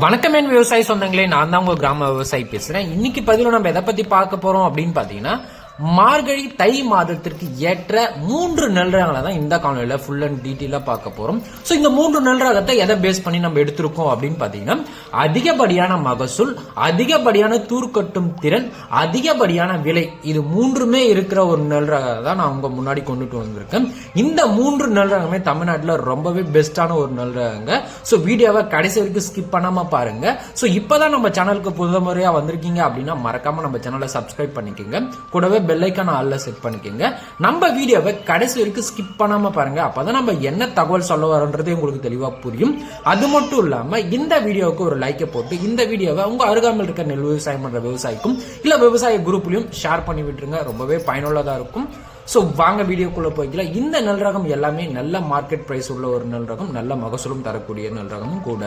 வணக்கம் என் விவசாய சொந்தங்களே நான் தான் உங்கள் கிராம விவசாயி பேசுறேன். இன்னைக்கு பதிவில் நம்ம எதை பத்தி பார்க்க போறோம் அப்படின்னு பாத்தீங்கன்னா மார்கழி தை மாதத்திற்கு ஏற்ற மூன்று நெல் ரகங்களை தான் இந்த காணொலியில ஃபுல் அண்ட் டீட்டெயிலாக பார்க்க போகிறோம் ஸோ இந்த மூன்று நெல் ரகத்தை எதை பேஸ் பண்ணி நம்ம எடுத்திருக்கோம் அப்படின்னு பார்த்தீங்கன்னா அதிகப்படியான மகசூல் அதிகப்படியான தூர்க்கட்டும் திறன் அதிகப்படியான விலை இது மூன்றுமே இருக்கிற ஒரு நெல் தான் நான் உங்கள் முன்னாடி கொண்டுட்டு வந்திருக்கேன். இந்த மூன்று நெல் ரகமே தமிழ்நாட்டில் ரொம்பவே பெஸ்டான ஒரு நெல் ரகங்க ஸோ வீடியோவை கடைசி வரைக்கும் ஸ்கிப் பண்ணாமல் பாருங்கள் ஸோ இப்போ தான் நம்ம சேனலுக்கு புது முறையாக வந்திருக்கீங்க அப்படின்னா மறக்காமல் நம்ம சேனலை சப்ஸ்கிரைப் பண்ணிக்கோங்க. கூடவே பெல்லைக்கான ஆளில் செட் பண்ணிக்கோங்க. நம்ம வீடியோவை கடைசி வரைக்கும் ஸ்கிப் பண்ணாம பாருங்க. அப்பதான் நம்ம என்ன தகவல் சொல்ல வரோன்றதே உங்களுக்கு தெளிவாக புரியும். அது மட்டும் இல்லாமல் இந்த வீடியோவுக்கு ஒரு லைக்கை போட்டு இந்த வீடியோவை உங்கள் அருகாமையில் இருக்க நெல் விவசாயம் பண்ணுற விவசாயிக்கும் இல்லை விவசாய குரூப்லையும் ஷேர் பண்ணி விட்டுருங்க. ரொம்பவே பயனுள்ளதாக இருக்கும். ஸோ வாங்க வீடியோக்குள்ளே போய்க்கலாம் இந்த நெல் ரகம் எல்லாமே நல்ல மார்க்கெட் ப்ரைஸ் உள்ள ஒரு நெல் ரகம் நல்ல மகசூலும் தரக்கூடிய நெல் ரகமும் கூட.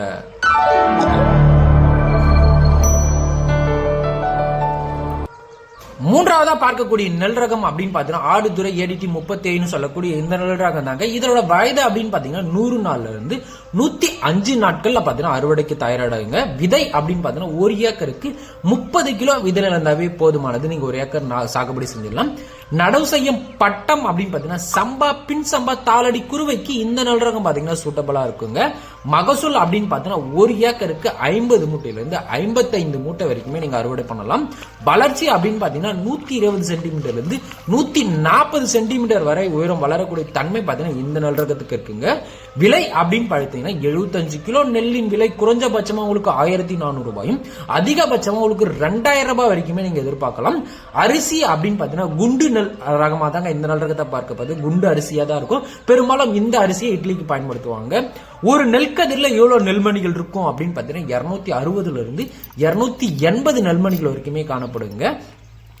மூன்றாவதா பார்க்கக்கூடிய நெல் ரகம் அப்படின்னு பாத்தீங்கன்னா ஆடுதுறை ஏடிடி முப்பத்தேழுன்னு சொல்லக்கூடிய இந்த நெல் ரகம் தாங்க. இதனோட வயது அப்படின்னு பாத்தீங்கன்னா நூறு நாள்ல இருந்து நூத்தி அஞ்சு நாட்கள்ல பாத்தீங்கன்னா அறுவடைக்கு தயாராடுங்க விதை அப்படின்னு பாத்தீங்கன்னா ஒரு ஏக்கருக்கு முப்பது கிலோ விதை நிலந்தாவே போதுமானது. நீங்க ஒரு ஏக்கர் சாகுபடி செஞ்சிடலாம். நடவு செய்யும் பட்டம் அப்படின்னு பாத்தீங்கன்னா சம்பா பின் சம்பா தாளடி குருவைக்கு இந்த நெல் ரகம் பாத்தீங்கன்னா சூட்டபிளா இருக்குங்க. மகசூல் அப்படின்னு பாத்தீங்கன்னா ஒரு ஏக்கருக்கு ஐம்பது மூட்டையில இருந்து ஐம்பத்தைந்து மூட்டை வரைக்குமே நீங்க அறுவடை பண்ணலாம். வளர்ச்சி அப்படின்னு பாத்தீங்கன்னா நூத்தி இருபது சென்டிமீட்டர்ல இருந்து நூத்தி நாற்பது சென்டிமீட்டர் வரை உயரம் வளரக்கூடிய தன்மை பாத்தீங்கன்னா இந்த நெல் ரகத்துக்கு இருக்குங்க. விலை அப்படின்னு பார்த்தீங்கன்னா எழுபத்தஞ்சு கிலோ நெல்லின் விலை குறைஞ்சபட்சமா உங்களுக்கு ஆயிரத்தி நானூறு ரூபாயும் அதிகபட்சமா உங்களுக்கு ரெண்டாயிரம் ரூபாய் வரைக்குமே நீங்க எதிர்பார்க்கலாம். அரிசி அப்படின்னு பாத்தீங்கன்னா குண்டு நெல் ரகமா தாங்க இந்த நல் ரகத்தை பார்க்கப்பது குண்டு அரிசியா தான் இருக்கும். பெரும்பாலும் இந்த அரிசியை இட்லிக்கு பயன்படுத்துவாங்க. ஒரு நெல்கதிரில் எவ்வளோ நெல்மணிகள் இருக்கும் அப்படின்னு பார்த்தீங்கன்னா இரநூத்தி அறுபதுல இருந்து எண்பது நெல்மணிகள் வரைக்குமே காணப்படுங்க.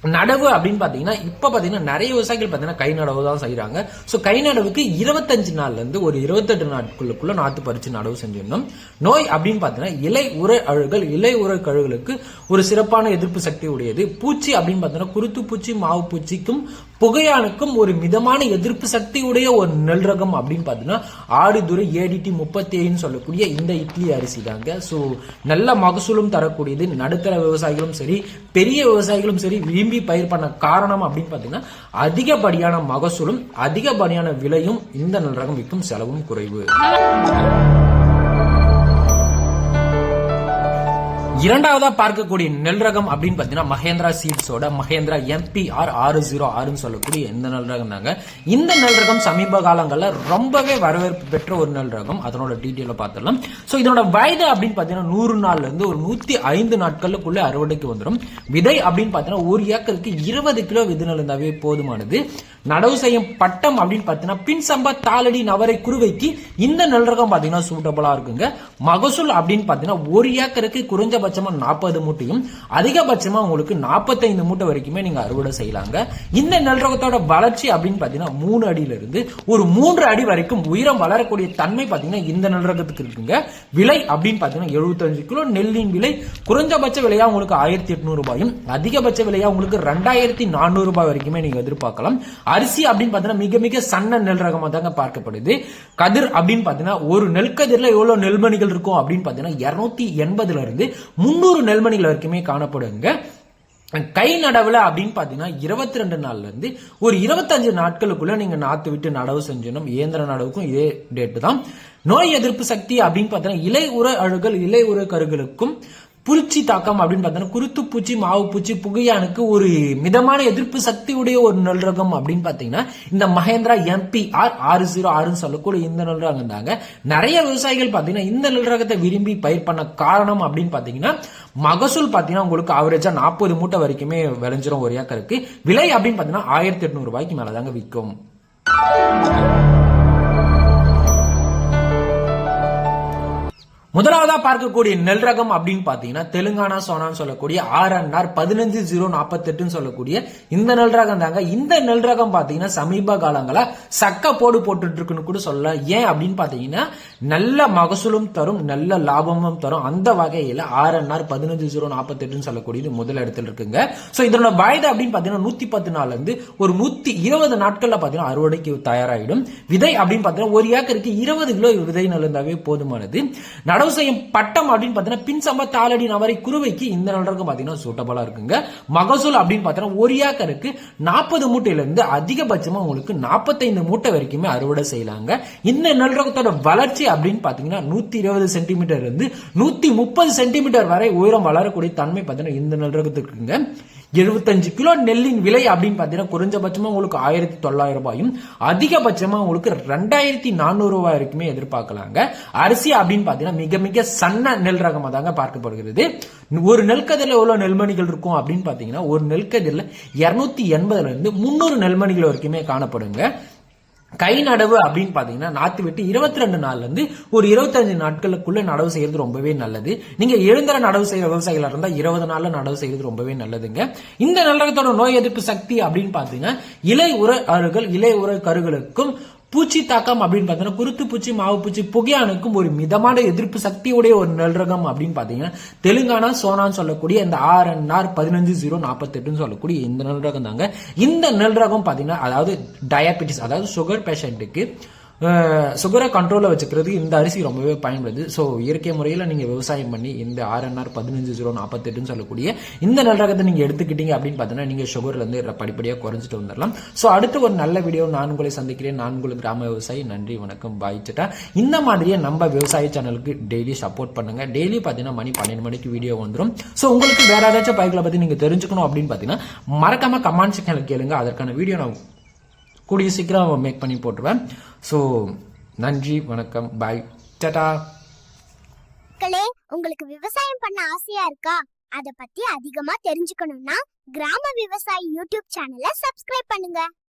நடவு அப்படின்னு பாத்தீங்கன்னா இப்ப பாத்தீங்கன்னா நிறைய விவசாயிகள் பாத்தீங்கன்னா கை நடவு தான் செய்யறாங்க ஸோ கை நடவுக்கு இருபத்தஞ்சு நாள்ல இருந்து ஒரு இருபத்தெட்டு நாட்களுக்குள்ள நாற்று பறிச்சு நடவு செஞ்சிடணும். நோய் அப்படின்னு பாத்தீங்கன்னா இலை உரை அழுகல் இலை உரை கழுகளுக்கு ஒரு சிறப்பான எதிர்ப்பு சக்தி உடையது. பூச்சி அப்படின்னு பாத்தீங்கன்னா குருத்து பூச்சி மாவு பூச்சிக்கும் புகையானுக்கும் ஒரு மிதமான எதிர்ப்பு சக்தியுடைய ஒரு நெல் ரகம் அப்படின்னு பார்த்தீங்கன்னா ஆடுதுறை ஏடிடி முப்பத்தி ஏழுன்னு சொல்லக்கூடிய இந்த இட்லி அரிசி தாங்க. ஸோ நல்ல மகசூலும் தரக்கூடியது. நடுத்தர விவசாயிகளும் சரி பெரிய விவசாயிகளும் சரி விரும்பி பயிர் பண்ண காரணம் அப்படின்னு பார்த்தீங்கன்னா அதிகப்படியான மகசூலும் அதிகப்படியான விலையும் இந்த நெல் ரகம் விற்கும் செலவும் குறைவு. இரண்டாவதா பார்க்கக்கூடிய நெல் ரகம் அப்படின்னு பாத்தீங்கன்னா மகேந்திரா சீட்ஸோட மகேந்திரா எம்பிஆர் ஆறு ஜீரோ ஆறுன்னு சொல்லக்கூடிய இந்த நெல் ரகம் தாங்க இந்த நெல் ரகம் சமீப காலங்கள்ல ரொம்பவே வரவேற்பு பெற்ற ஒரு நெல் ரகம் அதனோட டீட்டெயில பார்த்துடலாம். சோ இதனோட வயது அப்படின்னு பாத்தீங்கன்னா நூறு நாள்ல இருந்து ஒரு நூத்தி ஐந்து நாட்களுக்குள்ள அறுவடைக்கு வந்துடும். விதை அப்படின்னு பாத்தீங்கன்னா ஒரு ஏக்கருக்கு இருபது கிலோ விதை இருந்தாவே போதுமானது. நடவு செய்யும் பட்டம் அப்படின்னு பாத்தீங்கன்னா பின் சம்பா தாளடி நவரை குறுவைக்கு இந்த நெல் ரகம் பாத்தீங்கன்னா சூட்டபிளா இருக்குங்க. மகசூல் அப்படின்னு பாத்தீங்கன்னா ஒரு ஏக்கருக்கு குறைஞ்சபட்சம் நாற்பது மூட்டையும் அதிகபட்சமா உங்களுக்கு நாற்பத்தைந்து மூட்டை வரைக்குமே நீங்க அறுவடை செய்யலாங்க. இந்த நெல் ரகத்தோட வளர்ச்சி அப்படின்னு பாத்தீங்கன்னா மூணு அடியில இருந்து ஒரு மூன்று அடி வரைக்கும் உயரம் வளரக்கூடிய தன்மை பாத்தீங்கன்னா இந்த நெல் ரகத்துக்கு இருக்குங்க. விலை அப்படின்னு பாத்தீங்கன்னா எழுபத்தஞ்சு கிலோ. நெல்லின் விலை குறைஞ்சபட்ச விலையா உங்களுக்கு ஆயிரத்தி எட்நூறு ரூபாயும் அதிகபட்ச விலையா உங்களுக்கு ரெண்டாயிரத்தி நானூறு ரூபாய் வரைக்குமே நீங்க எதிர்பார்க்கலாம். அரிசி அப்படின்னு பாத்தீங்கன்னா மிக மிக சன்ன நெல் ரகமா தாங்க பார்க்கப்படுது. கதிர் அப்படின்னு பாத்தீங்கன்னா ஒரு நெல் கதிர்ல எவ்வளவு நெல்மணிகள் இருக்கும் அப்படின்னு பாத்தீங்கன்னா இருநூத்தி எண்பதுல இருந்து முந்நூறு நெல்மணிகள் வரைக்குமே காணப்படுங்க. கை நடவுல அப்படின்னு பாத்தீங்கன்னா இருபத்தி ரெண்டு நாள்ல இருந்து ஒரு இருபத்தஞ்சு நாட்களுக்குள்ள நீங்க நாத்து விட்டு நடவு செஞ்சணும் இயந்திர நடவுக்கும் இதே டேட்டு தான். நோய் எதிர்ப்பு சக்தி அப்படின்னு பாத்தீங்கன்னா இலை உர அழுகல் இலை உர கருகளுக்கும் பூச்சி தாக்கம் அப்படின்னு பார்த்தோன்னா குருத்துப்பூச்சி மாவு பூச்சி புகையானுக்கு ஒரு மிதமான எதிர்ப்பு சக்தி உடைய ஒரு நெல் ரகம் அப்படின்னு பார்த்தீங்கன்னா இந்த மகேந்திரா எம்பி ஆர் ஆறு ஜீரோ ஆறுன்னு சொல்லக்கூடிய இந்த நெல் ரகம் தாங்க நிறைய விவசாயிகள் பார்த்தீங்கன்னா இந்த நல்ரகத்தை விரும்பி பயிர் பண்ண காரணம் அப்படின்னு பார்த்தீங்கன்னா மகசூல் பார்த்தீங்கன்னா உங்களுக்கு ஆவரேஜா நாற்பது மூட்டை வரைக்குமே விளைஞ்சிரும் ஒரு ஏக்கருக்கு. விலை அப்படின்னு பார்த்தீங்கன்னா ஆயிரத்தி எட்நூறு ரூபாய்க்கு மேலே தாங்க விற்கும். முதலாவதா பார்க்கக்கூடிய நெல் ரகம் அப்படின்னு பாத்தீங்கன்னா தெலுங்கானா சோனான்னு சொல்லக்கூடிய ஆர் என் ஆர் பதினஞ்சு ஜீரோ நாற்பத்தெட்டுன்னு சொல்லக்கூடிய இந்த நெல் ரகம் தாங்க. இந்த நெல் ரகம் பாத்தீங்கன்னா சமீப காலங்களா சக்க போடு போட்டுட்டு இருக்குன்னு கூட சொல்லலாம். ஏன் அப்படின்னு பாத்தீங்கன்னா நல்ல மகசூலும் தரும் நல்ல லாபமும் தரும். அந்த வகையில ஆர்என்ஆர் பதினஞ்சு ஜீரோ நாற்பத்தெட்டுன்னு சொல்லக்கூடியது முதல் இடத்துல இருக்குங்க. சோ இதனோட வயது அப்படின்னு பாத்தீங்கன்னா நூத்தி பத்து நாள்ல இருந்து ஒரு நூத்தி இருபது நாட்கள்ல பாத்தீங்கன்னா அறுவடைக்கு தயாராகிடும் விதை அப்படின்னு பாத்தீங்கன்னா ஒரு ஏக்கருக்கு இருபது கிலோ விதை நெல் போதுமானது. நடவு செய்யும் பட்டம் அப்படின்னு பார்த்தீங்கன்னா பின் சம்ப தாளடி நவரை குருவைக்கு இந்த நெல் பார்த்தீங்கன்னா சூட்டபுளா இருக்குங்க. மகசூல் அப்படின்னு பார்த்தீங்கன்னா ஒரு ஏக்கருக்கு நாற்பது மூட்டையில இருந்து அதிகபட்சமா உங்களுக்கு நாற்பத்தைந்து மூட்டை வரைக்குமே அறுவடை செய்யலாங்க. இந்த நல்ரகத்தோட வளர்ச்சி அப்படின்னு பார்த்தீங்கன்னா நூத்தி இருபது சென்டிமீட்டர் இருந்து நூத்தி முப்பது சென்டிமீட்டர் வரை உயரம் வளரக்கூடிய தன்மை பார்த்தீங்கன்னா இந்த நெல் எழுபத்தஞ்சு கிலோ நெல்லின் விலை அப்படின்னு பார்த்தீங்கன்னா குறைஞ்சபட்சமா உங்களுக்கு ஆயிரத்தி தொள்ளாயிரம் ரூபாயும் அதிகபட்சமா உங்களுக்கு ரெண்டாயிரத்தி நானூறு ரூபாய் வரைக்குமே எதிர்பார்க்கலாங்க. அரிசி அப்படின்னு பார்த்தீங்கன்னா மிக மிக சன்ன நெல் ரகமாக தாங்க பார்க்கப்படுகிறது. ஒரு நெல்கதிரில் எவ்வளவு நெல்மணிகள் இருக்கும் அப்படின்னு பார்த்தீங்கன்னா ஒரு நெல்கதிரில் இருநூத்தி எண்பதுல இருந்து முந்நூறு நெல்மணிகள் வரைக்குமே காணப்படுங்க. கை நடவு அப்படின்னு பாத்தீங்கன்னா நாத்து வெட்டி இருபத்தி ரெண்டு நாள்ல இருந்து ஒரு இருபத்தஞ்சு நாட்களுக்குள்ள நடவு செய்யறது ரொம்பவே நல்லது. நீங்க எழுந்தர நடவு செய்யற விவசாயிகளா இருந்தா இருபது நாள்ல நடவு செய்யறது ரொம்பவே நல்லதுங்க. இந்த நல்லகத்தோட நோய் எதிர்ப்பு சக்தி அப்படின்னு பாத்தீங்கன்னா இலை உர அருகள் இலை உர கருகளுக்கும் பூச்சி தாக்கம் அப்படின்னு பார்த்தோன்னா குருத்து பூச்சி மாவு பூச்சி புகையானுக்கும் ஒரு மிதமான எதிர்ப்பு சக்தியுடைய ஒரு நெல்ரகம் அப்படின்னு பார்த்தீங்கன்னா தெலுங்கானா சோனான்னு சொல்லக்கூடிய இந்த ஆர்என்ஆர் பதினஞ்சு ஜீரோ நாற்பத்தெட்டுன்னு சொல்லக்கூடிய இந்த நெல் தாங்க இந்த நெல் பார்த்தீங்கன்னா அதாவது டயபெட்டிஸ் அதாவது சுகர் பேஷண்ட்டுக்கு சுகரை கண்ட்ரோலில் வச்சுக்கிறதுக்கு இந்த அரிசி ரொம்பவே பயன்படுது. ஸோ இயற்கை முறையில் நீங்கள் விவசாயம் பண்ணி இந்த ஆர்என்ஆர் பதினஞ்சு ஜீரோ நாற்பத்தெட்டுன்னு சொல்லக்கூடிய இந்த நல்ல ரகத்தை நீங்கள் எடுத்துக்கிட்டீங்க அப்படின்னு பார்த்தீங்கன்னா நீங்கள் சுகர்லேருந்து படிப்படியாக குறைஞ்சிட்டு வந்துடலாம் ஸோ அடுத்து ஒரு நல்ல வீடியோ நான் உங்களை சந்திக்கிறேன். நான் உங்களுக்கு கிராம விவசாயி. நன்றி வணக்கம். பாய் இந்த மாதிரியே நம்ம விவசாய சேனலுக்கு டெய்லி சப்போர்ட் பண்ணுங்க. டெய்லி பார்த்தீங்கன்னா மணி பன்னெண்டு மணிக்கு வீடியோ வந்துடும் ஸோ உங்களுக்கு வேற ஏதாச்சும் பைக்கில் பற்றி நீங்கள் தெரிஞ்சுக்கணும் அப்படின்னு பார்த்தீங்கன்னா மறக்காம கமெண்ட் செக்ஷனில் கேளுங்க. அதற்கான வீடியோ நான் கூடிய சீக்கிரம் மேக் பண்ணி போட்டுருவேன். ஸோ நன்றி வணக்கம் பாய் டாடா மக்களே உங்களுக்கு விவசாயம் பண்ண ஆசையா இருக்கா? அத பத்தி அதிகமா தெரிஞ்சுக்கணும்னா கிராம விவசாயி யூடியூப் சேனலை சப்ஸ்கிரைப் பண்ணுங்க.